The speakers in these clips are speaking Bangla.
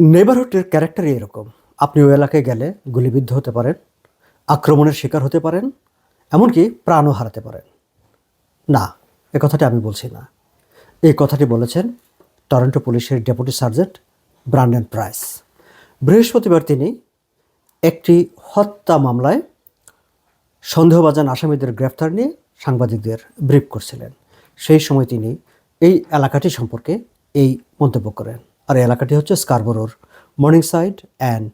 নেবারহুডের ক্যারেক্টারই এরকম। আপনি ওই এলাকায় গেলে গুলিবিদ্ধ হতে পারেন, আক্রমণের শিকার হতে পারেন, এমনকি প্রাণও হারাতে পারেন। না, এ কথাটি আমি বলছি না। এই কথাটি বলেছেন টরন্টো পুলিশের ডেপুটি সার্জেন্ট ব্রান্ডন প্রাইস। বৃহস্পতিবার তিনি একটি হত্যা মামলায় সন্দেহভাজন আসামিদের গ্রেফতার নিয়ে সাংবাদিকদের ব্রিফ করছিলেন। সেই সময় তিনি এই এলাকাটি সম্পর্কে এই মন্তব্য করেন। আর এলাকাটি হচ্ছে স্কারবোরোর Morningside and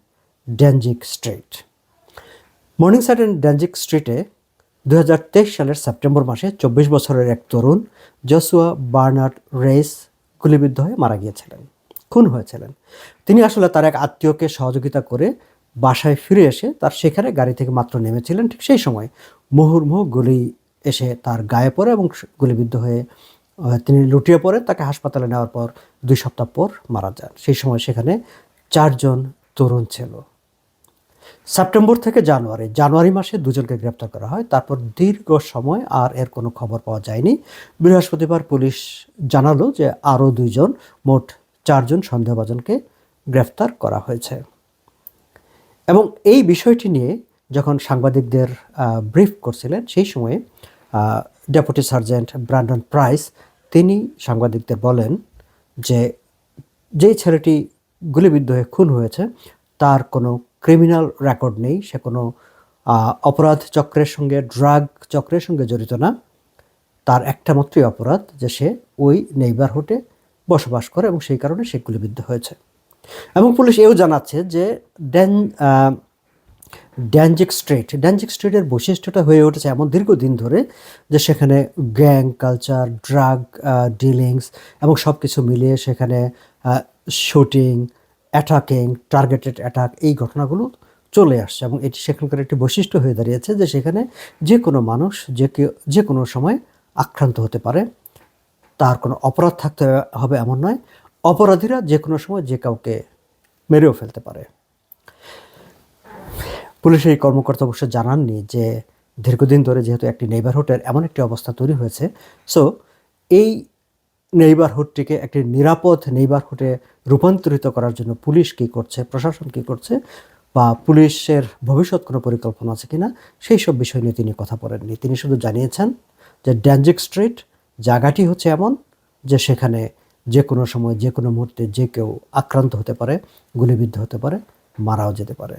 Danzig street. Morningside and Danzig স্ট্রিটে দুই হাজার তেইশ সালের সেপ্টেম্বর মাসে চব্বিশ বছরের এক তরুণ জসুয়া বার্নার্ড রেস গুলিবিদ্ধ হয়ে মারা গিয়েছিলেন, খুন হয়েছিলেন। তিনি আসলে তার এক আত্মীয়কে সহযোগিতা করে বাসায় ফিরে এসে তার সেখানে গাড়ি থেকে মাত্র নেমেছিলেন ঠিক সেই সময় মুহুর্মুহু গুলি এসে তার গায়ে পড়ে এবং গুলিবিদ্ধ হয়ে তিনি লুটিয়ে পড়ে তাকে হাসপাতালে নেওয়ার পর দুই সপ্তাহ পর মারা যান। সেই সময় সেখানে চারজন তরুণ ছিল। সেপ্টেম্বর থেকে জানুয়ারি জানুয়ারি মাসে দুজনকে গ্রেপ্তার করা হয়। তারপর দীর্ঘ সময় আর এর কোনো খবর পাওয়া যায়নি। বৃহস্পতিবার পুলিশ জানালো যে আরও দুইজন, মোট চারজন সন্দেহভাজনকে গ্রেফতার করা হয়েছে। এবং এই বিষয়টি নিয়ে যখন সাংবাদিকদের ব্রিফ করছিলেন, সেই সময়ে ডেপুটি সার্জেন্ট ব্র্যান্ডন প্রাইস, তিনি সাংবাদিকদের বলেন যে যেই ছেলেটি গুলিবিদ্ধ হয়ে খুন হয়েছে, তার কোনো ক্রিমিনাল রেকর্ড নেই, সে কোনো অপরাধ চক্রের সঙ্গে, ড্রাগ চক্রের সঙ্গে জড়িত না। তার একটা মাত্রই অপরাধ যে সে ওই নেইবারহুডে বসবাস করে এবং সেই কারণে সে গুলিবিদ্ধ হয়েছে। এবং পুলিশ এও জানাচ্ছে যে ড্যান ড্যানজিক স্ট্রিট ড্যানজিক স্ট্রিটের বৈশিষ্ট্যটা হয়ে উঠেছে এমন দীর্ঘদিন ধরে যে সেখানে গ্যাং, কালচার, ড্রাগ ডিলিংস এবং সব কিছু মিলিয়ে সেখানে শুটিং, অ্যাটাকিং, টার্গেটেড অ্যাটাক এই ঘটনাগুলো চলে আসছে এবং এটি সেখানকার একটি বৈশিষ্ট্য হয়ে দাঁড়িয়েছে যে সেখানে যে কোনো মানুষ যে যে কোনো সময় আক্রান্ত হতে পারে। তার কোনো অপরাধ থাকতে হবে এমন নয়। অপরাধীরা যে কোনো সময় যে কাউকে মেরেও ফেলতে পারে। পুলিশের এই কর্মকর্তা অবশ্য জানাননি যে দীর্ঘদিন ধরে যেহেতু একটি নেইবারহুডের এমন একটি অবস্থা তৈরি হয়েছে। সো এই নেইবারহুডটিকে একটি নিরাপদ নেইবারহুডে রূপান্তরিত করার জন্য পুলিশ কী করছে, প্রশাসন কী করছে, বা পুলিশের ভবিষ্যৎ কোনো পরিকল্পনা আছে কিনা, সেই সব বিষয় নিয়ে তিনি কথা বলেননি। তিনি শুধু জানিয়েছেন যে ড্যানজিক স্ট্রিট জায়গাটি হচ্ছে এমন যে সেখানে যে কোনো সময়, যে কোনো মুহূর্তে যে কেউ আক্রান্ত হতে পারে, গুলিবিদ্ধ হতে পারে, মারাও যেতে পারে।